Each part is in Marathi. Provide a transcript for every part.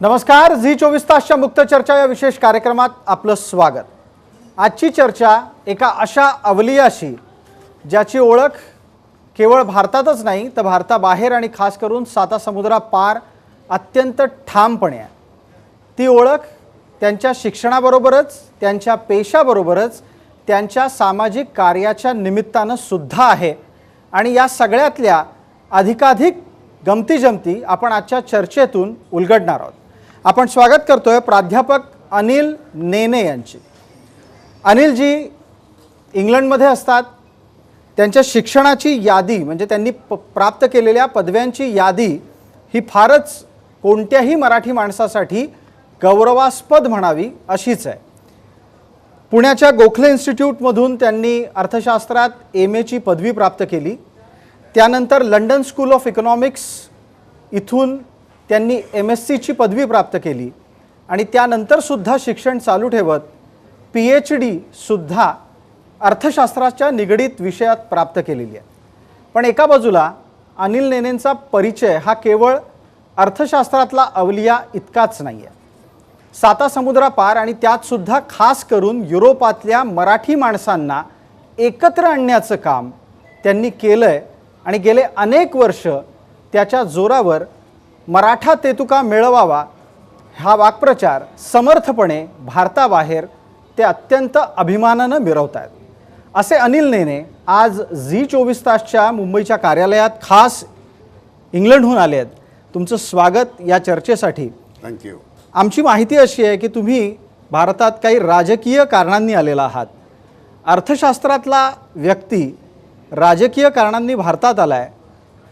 नमस्कार झी चोवीस तासच्या मुक्त चर्चा या विशेष कार्यक्रमात आपलं स्वागत. आजची चर्चा एका अशा अवलियाशी ज्याची ओळख केवळ भारतातच नाही तर भारताबाहेर आणि खास करून साता समुद्रापार अत्यंत ठामपणे आहे. ती ओळख त्यांच्या शिक्षणाबरोबरच त्यांच्या पेशाबरोबरच त्यांच्या सामाजिक कार्याच्या निमित्तानं सुद्धा आहे. आणि या सगळ्यातल्या अधिकाधिक गमती जमती आपण आजच्या चर्चेतून उलगडणार आहोत. आपण स्वागत करतोय प्राध्यापक अनिल नेने यांची. अनिलजी इंग्लंडमध्ये असतात. त्यांच्या शिक्षणाची यादी म्हणजे त्यांनी प प्राप्त केलेल्या पदव्यांची यादी ही फारच कोणत्याही मराठी माणसासाठी गौरवास्पद म्हणावी अशीच आहे. पुण्याच्या गोखले इन्स्टिट्यूटमधून त्यांनी अर्थशास्त्रात एम एची पदवी प्राप्त केली. त्यानंतर लंडन स्कूल ऑफ इकॉनॉमिक्स इथून त्यांनी एम एस सीची पदवी प्राप्त केली. आणि त्यानंतरसुद्धा शिक्षण चालू ठेवत पी एच डीसुद्धा अर्थशास्त्राच्या निगडीत विषयात प्राप्त केलेली आहे. पण एका बाजूला अनिल नेनेंचा परिचय हा केवळ अर्थशास्त्रातला अवलिया इतकाच नाही आहे साता समुद्रापार आणि त्यातसुद्धा खास करून युरोपातल्या मराठी माणसांना एकत्र आणण्याचं काम त्यांनी केलं आहे आणि गेले अनेक वर्ष त्याच्या जोरावर मराठा तेतुका मिळवावा हा वाक्प्रचार समर्थपणे भारताबाहेर ते अत्यंत अभिमानानं मिरवत आहेत असे अनिल नेने आज झी चोवीस तासच्या मुंबईच्या कार्यालयात खास इंग्लंडहून आले आहेत तुमचं स्वागत या चर्चेसाठी. थँक्यू आमची माहिती अशी आहे की तुम्ही भारतात काही राजकीय कारणांनी आलेला आहात. अर्थशास्त्रातला व्यक्ती राजकीय कारणांनी भारतात आला आहे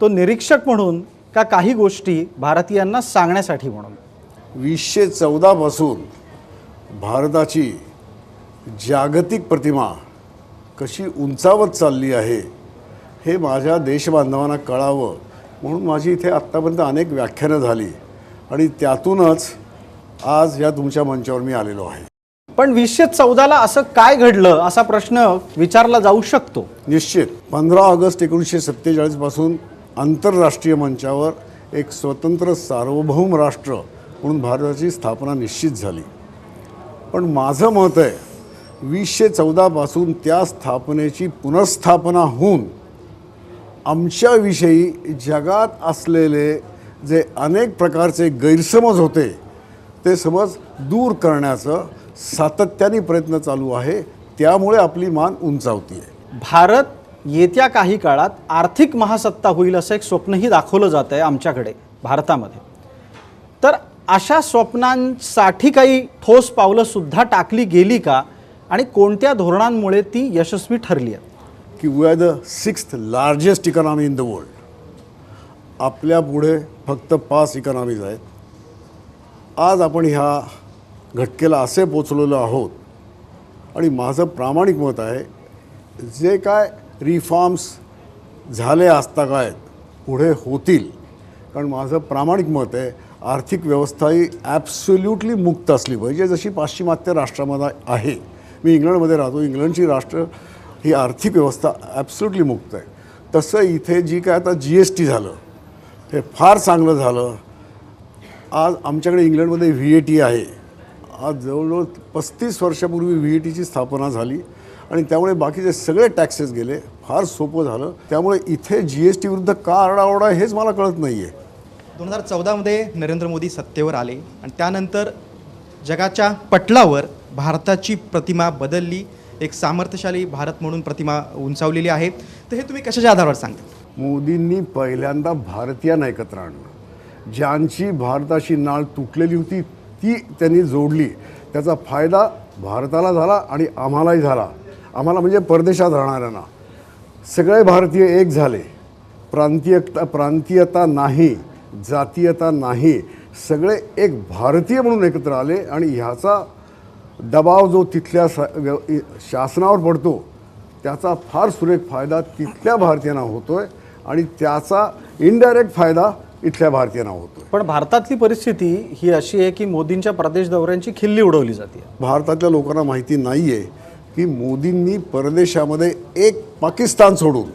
तो निरीक्षक म्हणून का काही गोष्टी भारतीयांना सांगण्यासाठी म्हणून? वीसशे चौदापासून भारताची जागतिक प्रतिमा कशी उंचावत चालली आहे हे माझ्या देशबांधवांना कळावं म्हणून माझी इथे आत्तापर्यंत अनेक व्याख्यानं झाली आणि त्यातूनच आज या तुमच्या मंचावर मी आलेलो आहे. पण वीसशे चौदाला असं काय घडलं असा प्रश्न विचारला जाऊ शकतो. निश्चित. पंधरा ऑगस्ट एकोणीसशे सत्तेचाळीसपासून आंतरराष्ट्रीय मंचावर एक स्वतंत्र सार्वभौम राष्ट्र म्हणून भारताची स्थापना निश्चित झाली. पण माझं मत आहे वीसशे चौदापासून त्या स्थापनेची पुनर्स्थापना होऊन आमच्याविषयी जगात असलेले जे अनेक प्रकारचे गैरसमज होते ते समज दूर करण्याचं सातत्याने प्रयत्न चालू आहे त्यामुळे आपली मान उंचावती आहे भारत येत्या काही काळात आर्थिक महासत्ता होईल असं एक स्वप्नही दाखवलं जात आहे आमच्याकडे भारतामध्ये. तर अशा स्वप्नांसाठी काही ठोस पावलंसुद्धा टाकली गेली का? आणि कोणत्या धोरणांमुळे ती यशस्वी ठरली आहेत? की we are the sixth largest economy in the world आपल्या पुढे फक्त पाच इकॉनॉमीज आहेत. आज आपण ह्या घटकेला असे पोचलेलो आहोत. आणि माझं प्रामाणिक मत आहे जे काय रिफॉर्म्स झाले असता काय पुढे होतील. कारण माझं प्रामाणिक मत आहे आर्थिक व्यवस्था ही ॲब्सोल्युटली मुक्त असली पाहिजे. जशी पाश्चिमात्य राष्ट्रामध्ये आहे मी इंग्लंडमध्ये राहतो इंग्लंडची राष्ट्र ही आर्थिक व्यवस्था ॲब्सोल्युटली मुक्त आहे. तसं इथे जी काय आता जी एस टी झालं हे फार चांगलं झालं. आज आमच्याकडे इंग्लंडमध्ये व्ही ए टी आहे. आज जवळजवळ पस्तीस वर्षापूर्वी व्ही ए टीची स्थापना झाली. आणि त्यामुळे बाकीचे सगळे टॅक्सेस गेले. फार सोपं झालं. त्यामुळे इथे जी एस टी विरुद्ध का आरडाओरडा हेच मला कळत नाही आहे दोन हजार चौदामध्ये नरेंद्र मोदी सत्तेवर आले आणि त्यानंतर जगाच्या पटलावर भारताची प्रतिमा बदलली. एक सामर्थ्यशाली भारत म्हणून प्रतिमा उंचावलेली आहे. तर हे तुम्ही कशाच्या आधारावर सांगता? मोदींनी पहिल्यांदा भारतीयांना एकत्र आणलं. ज्यांची भारताशी नाळ तुटलेली होती ती त्यांनी जोडली. त्याचा फायदा भारताला झाला आणि आम्हालाही झाला. आम्हाला म्हणजे परदेशात राहणाऱ्यांना सगळे भारतीय एक झाले. प्रांतीयता प्रांतीयता नाही जातीयता नाही सगळे एक भारतीय म्हणून एकत्र आले आणि ह्याचा दबाव जो तिथल्या शासनावर पडतो त्याचा फार सुरेख फायदा तिथल्या भारतीयांना होतो आहे आणि त्याचा इनडायरेक्ट फायदा इथल्या भारतीयांना होतो पण भारतातली परिस्थिती ही अशी आहे की मोदींच्या प्रदेश दौऱ्यांची खिल्ली उडवली जाते. भारतातल्या लोकांना माहिती नाही आहे की मोदींनी परदेशामध्ये एक पाकिस्तान सोडून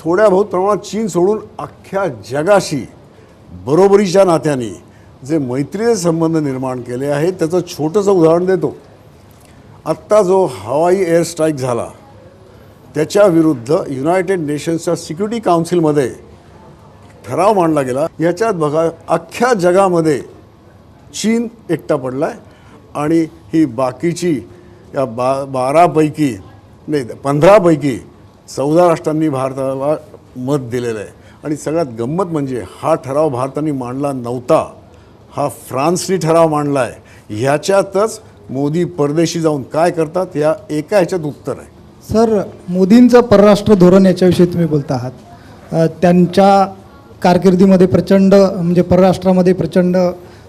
थोड्या बहुत प्रमाणात चीन सोडून अख्ख्या जगाशी बरोबरीच्या नात्याने जे मैत्रीचे संबंध निर्माण केले आहेत त्याचं छोटंसं उदाहरण देतो. आत्ता जो हवाई एअर स्ट्राईक झाला त्याच्याविरुद्ध युनायटेड नेशन्सच्या सिक्युरिटी काउन्सिलमध्ये ठराव मांडला गेला. याच्यात बघा अख्ख्या जगामध्ये चीन एकटा पडला आहे आणि ही बाकीची या बा बारापैकी नाही पंधरापैकी चौदा राष्ट्रांनी भारताला मत दिलेलं आहे. आणि सगळ्यात गंमत म्हणजे हा ठराव भारताने मांडला नव्हता. हा फ्रान्सनी ठराव मांडला आहे. ह्याच्यातच मोदी परदेशी जाऊन काय करतात या एका ह्याच्यात उत्तर आहे. सर मोदींचं परराष्ट्र धोरण याच्याविषयी तुम्ही बोलता आहात. त्यांच्या कारकिर्दीमध्ये प्रचंड म्हणजे परराष्ट्रामध्ये प्रचंड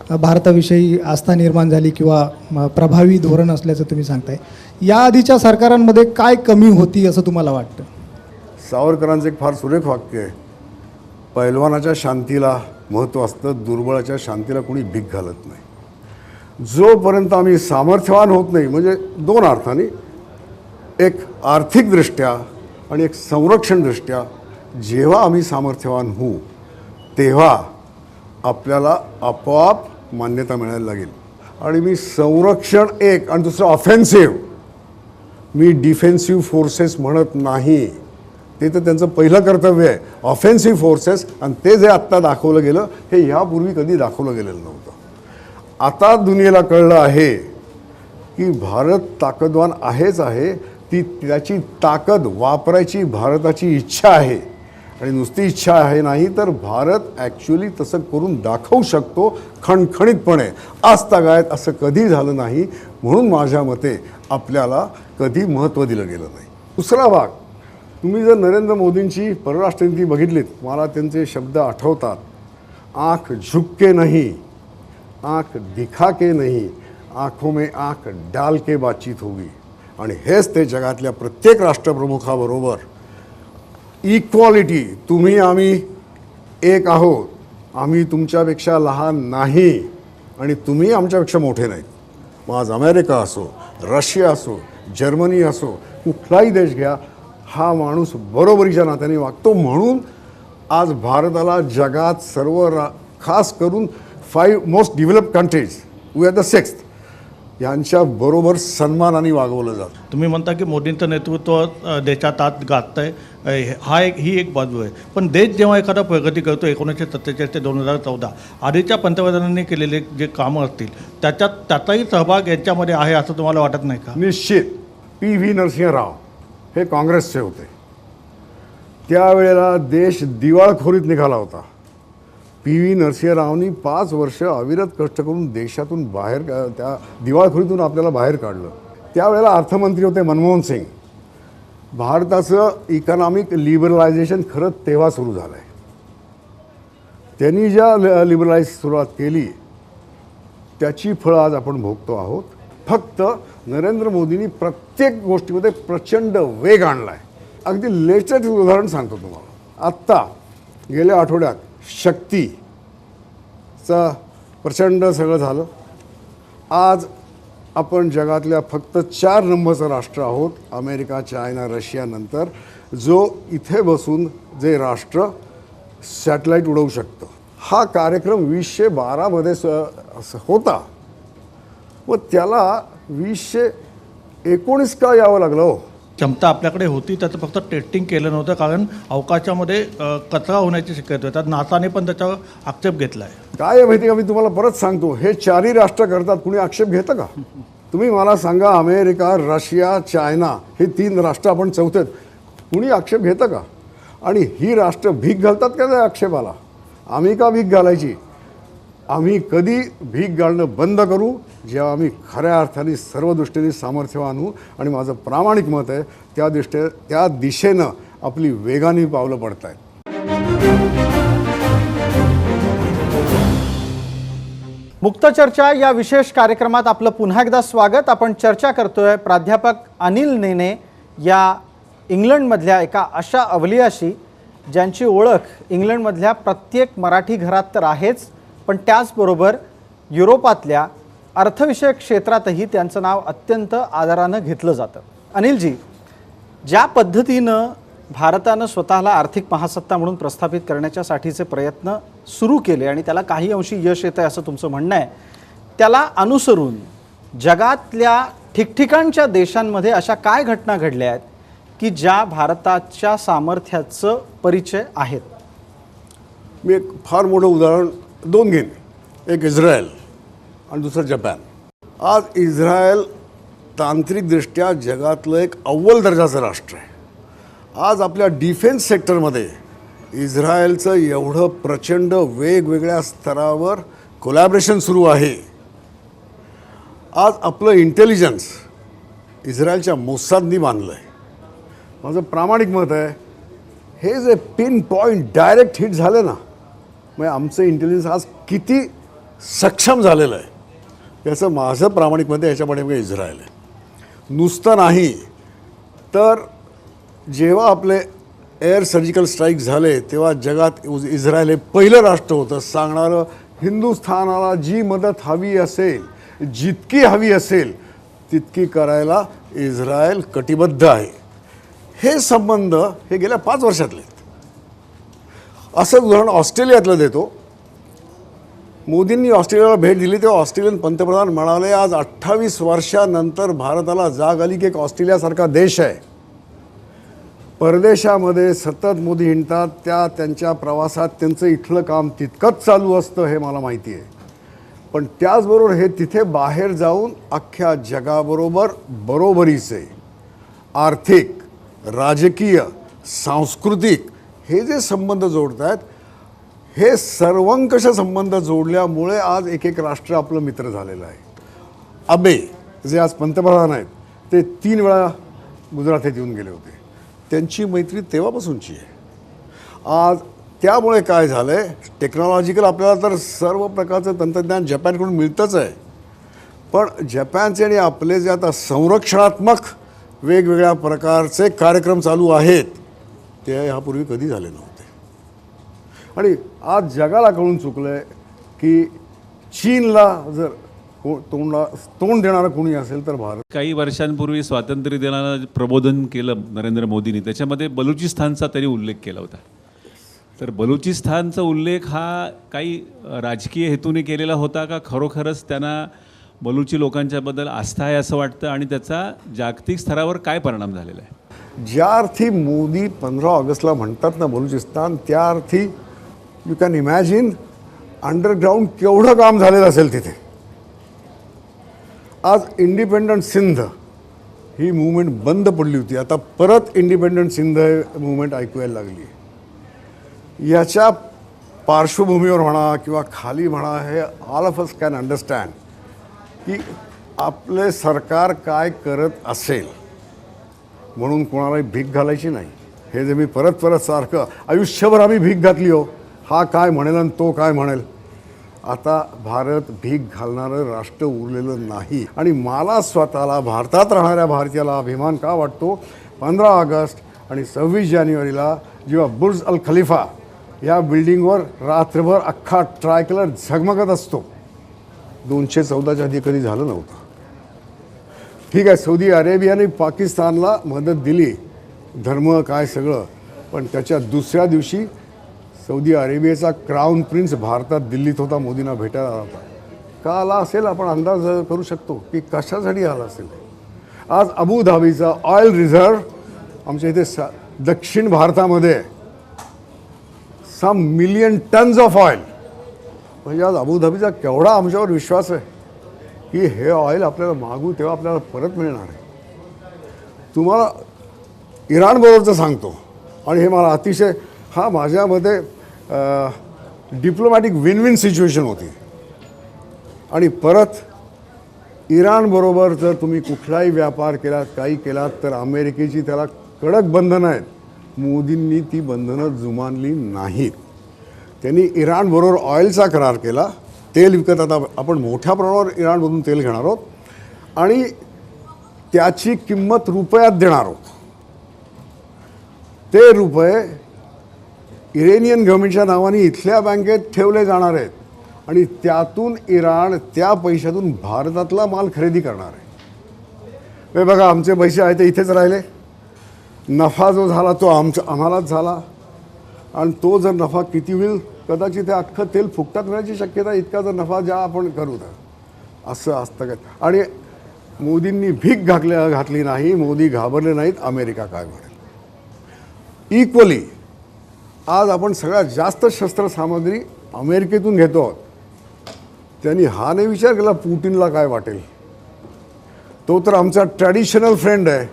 भारताविषयी आस्था निर्माण झाली किंवा प्रभावी धोरण असल्याचं तुम्ही सांगताय. या आधीच्या सरकारांमध्ये काय कमी होती असं तुम्हाला वाटतं? सावरकरांचं एक फार सुरेख वाक्य आहे. पैलवानाच्या शांतीला महत्त्व असतं दुर्बळाच्या शांतीला कोणी भीक घालत नाही. जोपर्यंत आम्ही सामर्थ्यवान होत नाही म्हणजे दोन अर्थाने. एक आर्थिकदृष्ट्या आणि एक संरक्षणदृष्ट्या जेव्हा आम्ही सामर्थ्यवान होऊ तेव्हा आपल्याला आपोआप मान्यता मिळायला लागेल. आणि मी संरक्षण एक आणि दुसरं ऑफेन्सिव्ह मी डिफेन्सिव्ह फोर्सेस म्हणत नाही. ते तर त्यांचं पहिलं कर्तव्य आहे. ऑफेन्सिव्ह फोर्सेस आणि ते जे आत्ता दाखवलं गेलं हे ह्यापूर्वी कधी दाखवलं गेलेलं नव्हतं. आता दुनियेला कळलं आहे की भारत ताकदवान आहेच आहे. ती त्याची ताकद वापरायची भारताची इच्छा आहे. आणि नुसती इच्छा आहे नाही तर भारत ॲक्च्युली तसं करून दाखवू शकतो खणखणीतपणे. आजतागायत असं कधी झालं नाही म्हणून माझ्या मते आपल्याला कधी महत्त्व दिलं गेलं नाही. दुसरा भाग तुम्ही जर नरेंद्र मोदींची परराष्ट्र नीती बघितलीत मला त्यांचे शब्द आठवतात. आंख झुक के नाही आंख दिखा के नाही आंखों में आंख डाल के बातचीत होगी. आणि हेच ते जगातल्या प्रत्येक राष्ट्रप्रमुखाबरोबर इक्वालिटी तुम्ही आम्ही एक आहोत. आम्ही तुमच्यापेक्षा लहान नाही. आणि तुम्ही आमच्यापेक्षा मोठे नाहीत. मग आज अमेरिका असो रशिया असो जर्मनी असो कुठलाही देश घ्या हा माणूस बरोबरीच्या नात्याने वागतो. म्हणून आज भारताला जगात सर्व रा खास करून five most develop countries we are the sixth यांच्या बरोबर सन्मानाने वागवलं जातं. तुम्ही म्हणता की मोदींचं नेतृत्व देशात आत गाजतंय अ, हे- हा एक ही एक बाजू आहे. पण देश जेव्हा एखादा प्रगती करतो एकोणीसशे सत्तेचाळीस ते दोन हजार चौदा आधीच्या पंतप्रधानांनी केलेले जे कामं असतील त्याच्यात त्याचाही सहभाग यांच्यामध्ये आहे असं तुम्हाला वाटत नाही का? निश्चित. पी व्ही नरसिंह राव हे काँग्रेसचे होते. त्यावेळेला देश दिवाळखोरीत निघाला होता. पी व्ही नरसिंहरावनी पाच वर्ष अविरत कष्ट करून देशातून बाहेर त्या दिवाळखोरीतून आपल्याला बाहेर काढलं. त्यावेळेला अर्थमंत्री होते मनमोहन सिंग. भारताचं इकॉनॉमिक लिबरलायझेशन खरंच तेव्हा सुरू झालं आहे त्यांनी ज्या लिबरलाइज सुरुवात केली त्याची फळं आज आपण भोगतो आहोत. फक्त नरेंद्र मोदींनी प्रत्येक गोष्टीमध्ये प्रचंड वेग आणला आहे अगदी लेटेस्ट उदाहरण सांगतो तुम्हाला. आत्ता गेल्या आठवड्यात शक्तीचा प्रचंड सगळं झालं. आज आपण जगातल्या फक्त चार नंबरचं राष्ट्र आहोत अमेरिका चायना रशियानंतर जो इथे बसून जे राष्ट्र सॅटेलाईट उडवू शकतं. हा कार्यक्रम वीसशे बारामध्ये स स- होता. व त्याला वीसशे एकोणीस का यावं लागलं हो? क्षमता आपल्याकडे होती त्याचं फक्त टेस्टिंग केलं नव्हतं कारण अवकाशामध्ये कचरा होण्याची शक्यता त्यात नासाने पण त्याच्यावर आक्षेप घेतला आहे काय आहे माहिती का? मी तुम्हाला परत सांगतो. हे चारही राष्ट्र करतात. कुणी आक्षेप घेतं का? तुम्ही मला सांगा अमेरिका रशिया चायना हे तीन राष्ट्र आपण चौथेत. कुणी आक्षेप घेतं का? आणि ही राष्ट्र भीक घालतात का त्या आक्षेपाला? आम्ही का भीक घालायची? आम्ही कधी भीक घालणं बंद करू जेव्हा आम्ही खऱ्या अर्थाने सर्व दृष्टीने सामर्थ्य आणू आणि माझं प्रामाणिक मत आहे त्या दृष्टी त्या दिशेनं आपली वेगाने पावलं पडत आहेत मुक्त चर्चा या विशेष कार्यक्रमात आपलं पुन्हा एकदा स्वागत. आपण चर्चा करतोय प्राध्यापक अनिल नेने या इंग्लंडमधल्या एका अशा अवलियाशी ज्यांची ओळख इंग्लंडमधल्या प्रत्येक मराठी घरात तर आहेच. पण त्याचबरोबर युरोपातल्या अर्थविषयक क्षेत्रातही त्यांचं नाव अत्यंत आदरानं घेतलं जातं. अनिलजी ज्या पद्धतीनं भारतानं स्वतःला आर्थिक महासत्ता म्हणून प्रस्थापित करण्याच्यासाठीचे प्रयत्न सुरू केले आणि त्याला काही अंशी यश येतं आहे असं तुमचं म्हणणं आहे त्याला अनुसरून जगातल्या ठिकठिकाणच्या देशांमध्ये अशा काय घटना घडल्या आहेत की ज्या भारताच्या सामर्थ्याचं परिचय आहेत? मी एक फार मोठं उदाहरण दोन घेईन एक इस्रायल आणि दुसरं जपान. आज इस्रायल तांत्रिकदृष्ट्या जगातलं एक अव्वल दर्जाचं राष्ट्र आहे. आज आपल्या डिफेन्स सेक्टरमध्ये इस्रायलचं एवढं प्रचंड वेगवेगळ्या स्तरावर कोलॅबरेशन सुरू आहे. आज आपलं इंटेलिजन्स इस्रायलच्या मोसादनी बांधलं आहे माझं प्रामाणिक मत आहे हे जे पिन पॉईंट डायरेक्ट हिट झालं ना म्हणजे आमचं इंटेलिजन्स आज किती सक्षम झालेलं आहे. याचं माझं प्रामाणिक मत आहे याच्या पाठीमागे इस्रायल आहे. नुसतं नाही तर जेव्हा आपले एअर सर्जिकल स्ट्राईक झाले तेव्हा जगात इस्रायल हे पहिलं राष्ट्र होतं. सांगणारं हिंदुस्थानाला जी मदत हवी असेल जितकी हवी असेल तितकी करायला इस्रायल कटिबद्ध आहे. हे संबंध हे गेल्या पाच वर्षातले असं उदाहरण ऑस्ट्रेलियातलं देतो. मोदींनी ऑस्ट्रेलियाला भेट दिली तेव्हा ऑस्ट्रेलियन पंतप्रधान म्हणाले आज अठ्ठावीस वर्षानंतर भारताला जाग आली की एक ऑस्ट्रेलियासारखा देश आहे. परदेशामध्ये सतत मोदी हिंडतात त्या त्यांच्या प्रवासात त्यांचं इथलं काम तितकंच चालू असतं हे मला माहिती आहे. पण त्याचबरोबर हे तिथे बाहेर जाऊन अख्ख्या जगाबरोबर बरोबरीचे आर्थिक राजकीय सांस्कृतिक हे जे संबंध जोडत आहेत हे सर्वंकष संबंध जोडल्यामुळे आज एक एक राष्ट्र आपलं मित्र झालेलं आहे. अबे जे आज पंतप्रधान आहेत ते तीन वेळा गुजराथेत येऊन गेले होते. त्यांची मैत्री तेव्हापासूनची आहे. आज त्यामुळे काय झालं आहे टेक्नॉलॉजिकल आपल्याला तर सर्व प्रकारचं तंत्रज्ञान जपानकडून मिळतंच आहे. पण जपानचे आणि आपले जे आता संरक्षणात्मक वेगवेगळ्या प्रकारचे कार्यक्रम चालू आहेत ते ह्यापूर्वी कधी झाले नव्हते. आणि आज जगाला कळून चुकलं आहे की चीनला जर को तोंडा तोंड देणारं कोणी असेल तर भारत. काही वर्षांपूर्वी स्वातंत्र्य दिनाला प्रबोधन केलं नरेंद्र मोदींनी. त्याच्यामध्ये बलुचिस्तानचा त्यांनी उल्लेख केला होता. तर बलुचिस्तानचा उल्लेख हा काही राजकीय हेतूने केलेला होता का? खरोखरच त्यांना बलुची लोकांच्याबद्दल आस्था आहे असं वाटतं आणि त्याचा जागतिक स्तरावर काय परिणाम झालेला आहे? ज्या अर्थी मोदी पंधरा ऑगस्टला म्हणतात ना बलुचिस्तान त्या अर्थी यू कॅन इमॅजिन अंडरग्राऊंड केवढं काम झालेलं असेल तिथे. आज इंडिपेंडंट सिंध ही मुवमेंट बंद पडली होती. आता परत इंडिपेंडंट सिंध मुवमेंट ऐकू यायला लागली आहे. याच्या पार्श्वभूमीवर म्हणा किंवा खाली म्हणा हे all of us can understand की आपले सरकार काय करत असेल म्हणून कोणालाही भीक घालायची नाही. हे जे मी परत परत सारखं आयुष्यभर आम्ही भीक घातली हो. हा काय म्हणेल आणि तो काय म्हणेल? आता भारत भीक घालणारं राष्ट्र उरलेलं नाही. आणि मला स्वतःला भारतात राहणाऱ्या भारतीयाला अभिमान का वाटतो? पंधरा ऑगस्ट आणि सव्वीस जानेवारीला जेव्हा बुर्ज अल खलिफा या बिल्डिंगवर रात्रभर अख्खा ट्रायकलर झगमगत असतो. दोनशे चौदाच्या आधी कधी झालं नव्हतं. ठीक आहे सौदी अरेबियाने पाकिस्तानला मदत दिली. धर्म काय सगळं. पण त्याच्या दुसऱ्या दिवशी सौदी अरेबियाचा क्राऊन प्रिन्स भारतात दिल्लीत होता मोदींना भेटायला आला होता. का आला असेल? आपण अंदाज करू शकतो की कशासाठी आला असेल? आज अबुधाबीचा ऑइल रिझर्व आमच्या इथे स दक्षिण भारतामध्ये some million tons of oil म्हणजे आज अबुधाबीचा केवढा आमच्यावर विश्वास आहे की हे ऑइल आपल्याला मागू तेव्हा आपल्याला परत मिळणार आहे. तुम्हाला इराणबरोबरचं सांगतो. आणि हे मला अतिशय हा माझ्यामध्ये डिप्लोमॅटिक विन विन सिच्युएशन होती. आणि परत इराणबरोबर जर तुम्ही कुठलाही व्यापार केलात काही केलात तर अमेरिकेची त्याला कडक बंधनं आहेत. मोदींनी ती बंधनं जुमानली नाहीत. त्यांनी इराणबरोबर ऑइलचा करार केला. तेल विकत आता आपण मोठ्या प्रमाणावर इराणमधून तेल घेणार आहोत. आणि त्याची किंमत रुपयात देणार आहोत. ते रुपये इरेनियन गव्हर्नमेंटच्या नावाने इथल्या बँकेत ठेवले जाणार आहेत. आणि त्यातून इराण त्या पैशातून भारतातला माल खरेदी करणार आहे. हे बघा आमचे पैसे आहेत ते इथेच राहिले. नफा जो झाला तो आमचा आम्हालाच झाला. आणि तो जर नफा किती होईल कदाचित ते अख्खं तेल फुकटात मिळायची शक्यता इतका जर नफा ज्या आपण करू तर असं असतं काय आणि मोदींनी भीक घातल्या घातली नाही मोदी घाबरले नाहीत अमेरिका काय म्हणेल? इक्वली आज आपण सगळ्यात जास्त शस्त्रसामग्री अमेरिकेतून घेतो आहोत. त्यांनी हा नाही विचार केला पुटिनला काय वाटेल? तो तर आमचा ट्रॅडिशनल फ्रेंड आहे.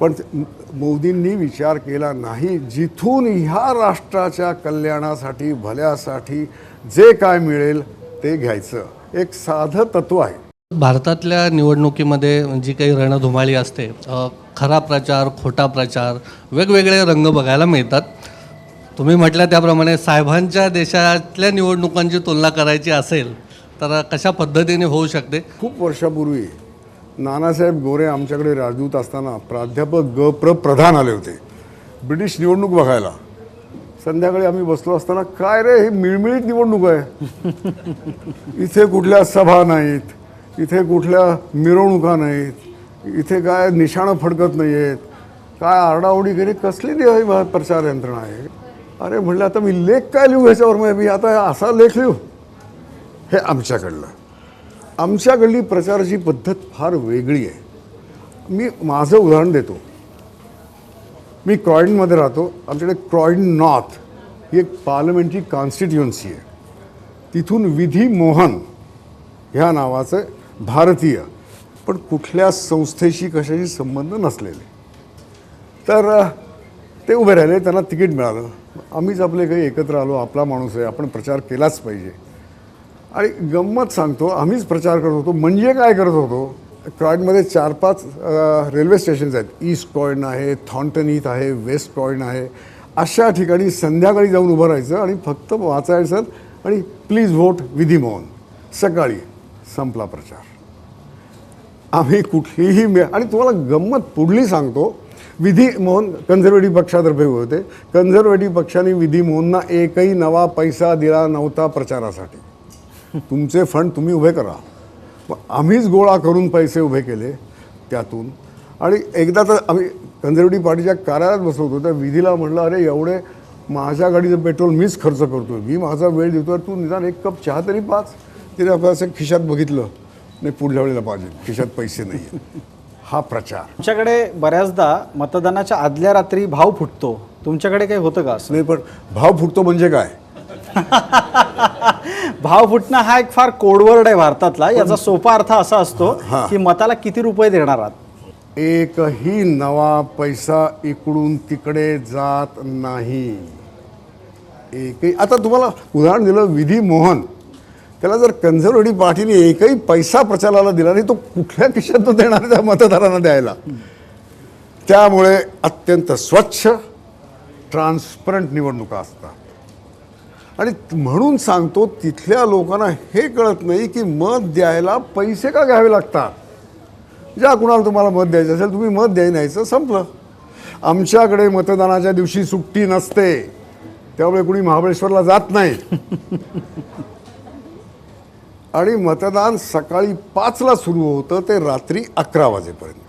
पण ते- मोदींनी विचार केला नाही जिथून ह्या राष्ट्राच्या कल्याणासाठी भल्यासाठी जे काय मिळेल ते घ्यायचं. एक साधं तत्व आहे. भारतातल्या निवडणुकीमध्ये जी काही रणधुमाळी असते खरा प्रचार खोटा प्रचार वेगवेगळे रंग बघायला मिळतात. तुम्ही म्हटल्या त्याप्रमाणे साहेबांच्या देशातल्या निवडणुकांची तुलना करायची असेल तर कशा पद्धतीने होऊ शकते? खूप वर्षापूर्वी नानासाहेब गोरे आमच्याकडे राजदूत असताना प्राध्यापक ग प्र प्रधान आले होते. ब्रिटिश निवडणूक बघायला. संध्याकाळी आम्ही बसलो असताना काय रे हे मिळमिळीत निवडणूक आहे. इथे कुठल्या सभा नाहीत इथे कुठल्या मिरवणुका नाहीत इथे काय निशाणं फडकत नाही आहेत काय आरडाओडी केली कसली दे प्रचार यंत्रणा आहे? अरे म्हणलं आता मी लेख काय लिहू ह्याच्यावर? मग मी आता असा लेख लिहू. हे आमच्याकडलं. आमच्याकडली प्रचाराची पद्धत फार वेगळी आहे. मी माझं उदाहरण देतो. मी क्रॉयडनमध्ये राहतो. आमच्याकडे क्रॉयडन नॉर्थ ही एक पार्लमेंटरी कॉन्स्टिट्युएन्सी आहे. तिथून विधी मोहन ह्या नावाचं भारतीय पण कुठल्या संस्थेशी कशाशी संबंध नसलेले. तर ते उभे राहिले त्यांना तिकीट मिळालं. आम्हीच आपले काही एकत्र आलो आपला माणूस आहे आपण प्रचार केलाच पाहिजे. आणि गंमत सांगतो आम्हीच प्रचार करत होतो. म्हणजे काय करत होतो? क्रॉयडमध्ये चार पाच रेल्वे स्टेशन्स आहेत. ईस्ट क्रॉयडन आहे थॉन्टन इथ आहे वेस्ट क्रॉयडन आहे. अशा ठिकाणी संध्याकाळी जाऊन उभं राहायचं आणि फक्त वाचायचं आणि प्लीज व्होट विधी मोहन. सकाळी संपला प्रचार. आम्ही कुठलीही मे आणि तुम्हाला गंमत पुढली सांगतो. विधी मोहन कन्झर्वेटिव्ह पक्षातर्फे होते. कन्झर्वेटिव्ह पक्षाने विधी मोहनना एकही नवा पैसा दिला नव्हता प्रचारासाठी. तुमचे फंड तुम्ही उभे करा. मग आम्हीच गोळा करून पैसे उभे केले त्यातून. आणि एकदा तर आम्ही कन्झर्वेटिव्ह पार्टीच्या कार्यालयात बसलो होतो. त्या विधीला म्हणलं अरे एवढे माझ्या गाडीचं पेट्रोल मीच खर्च करतोय. मी माझा वेळ देतोय. तू निदान एक कप चहा तरी पाच. तिने आपलं असं खिशात बघितलं. नाही पुढल्या वेळेला पाहिजे. खिशात पैसे नाही. हा प्रचार. तुमच्याकडे बऱ्याचदा मतदानाच्या आदल्या रात्री भाव फुटतो. तुमच्याकडे काही होतं का असं? नाही पण भाव फुटतो म्हणजे काय? भाव फुटणं हा एक फार कोडवर्ड आहे भारतातला. याचा सोपा अर्थ असा असतो. की मताला किती रुपये देणार आहात? एकही नवा पैसा इकडून तिकडे जात नाही. एकही आता तुम्हाला उदाहरण दिलं विधी मोहन. त्याला जर कन्झर्वेटिव्ह पार्टीने एकही पैसा प्रचाराला दिला नाही तो कुठल्या खिशात तो देणार त्या मतदारांना द्यायला? त्यामुळे अत्यंत स्वच्छ ट्रान्सपरंट निवडणुका असतात. आणि म्हणून सांगतो तिथल्या लोकांना हे कळत नाही की मत द्यायला पैसे का घ्यावे लागतात? ज्या कुणाला तुम्हाला मत द्यायचं असेल तुम्ही मत द्याय न्यायचं संपलं. आमच्याकडे मतदानाच्या दिवशी सुट्टी नसते. त्यामुळे कुणी महाबळेश्वरला जात नाही. आणि मतदान सकाळी पाचला सुरू होतं ते रात्री अकरा वाजेपर्यंत.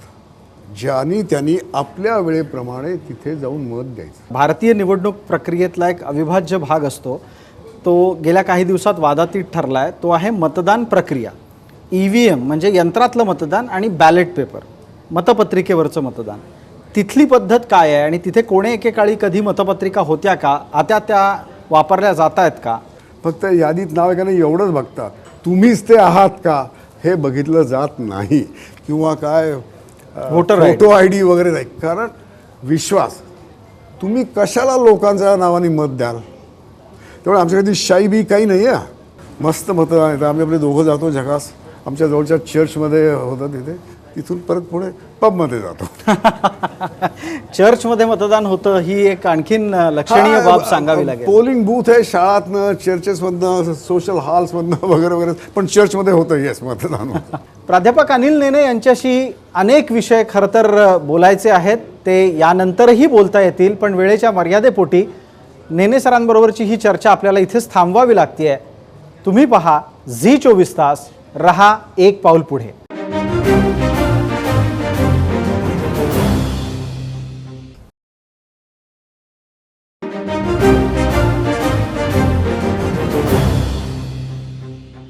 ज्यांनी त्यांनी आपल्या वेळेप्रमाणे तिथे जाऊन मत द्यायचं. भारतीय निवडणूक प्रक्रियेतला एक अविभाज्य भाग असतो. तो गेल्या काही दिवसात वादातीत ठरला आहे तो आहे मतदान प्रक्रिया. ई व्ही एम म्हणजे यंत्रातलं मतदान आणि बॅलेट पेपर मतपत्रिकेवरचं मतदान. तिथली पद्धत काय आहे आणि तिथे कोणे एकेकाळी कधी मतपत्रिका होत्या का? आता त्या वापरल्या जात आहेत का? फक्त यादीत नाव आहे का नाही एवढंच बघता तुम्हीच ते आहात का? हे बघितलं जात नाही. किंवा काय ID. फोटो आय डी वगैरे नाही. कारण विश्वास. तुम्ही कशाला लोकांच्या नावाने मत द्याल? त्यामुळे आमच्याकडे शाई बी काही नाही आहे. मस्त मतदान आहे आम्ही आपले दोघं जातो झकास. आमच्या जवळच्या चर्चमध्ये होतं तिथे. तिथून परत पुढे पबमध्ये जातो. चर्चमध्ये मतदान होतं ही एक आणखीन लक्षणीय बाब सांगावी लागेल. पोलिंग बूथ आहे शाळातनं चर्चेसमधनं सोशल हॉल्समधनं वगैरे वगैरे. पण चर्चमध्ये होतं येस मतदान प्राध्यापक अनिल नेने यांच्याशी अनेक विषय खरं तर बोलायचे आहेत. ते यानंतरही बोलता येतील पण वेळेच्या मर्यादेपोटी नेने सरांबरोबरची ही चर्चा आपल्याला इथेच थांबवावी लागते आहे तुम्ही पहा झी चोवीस तास रहा एक पाऊल पुढे.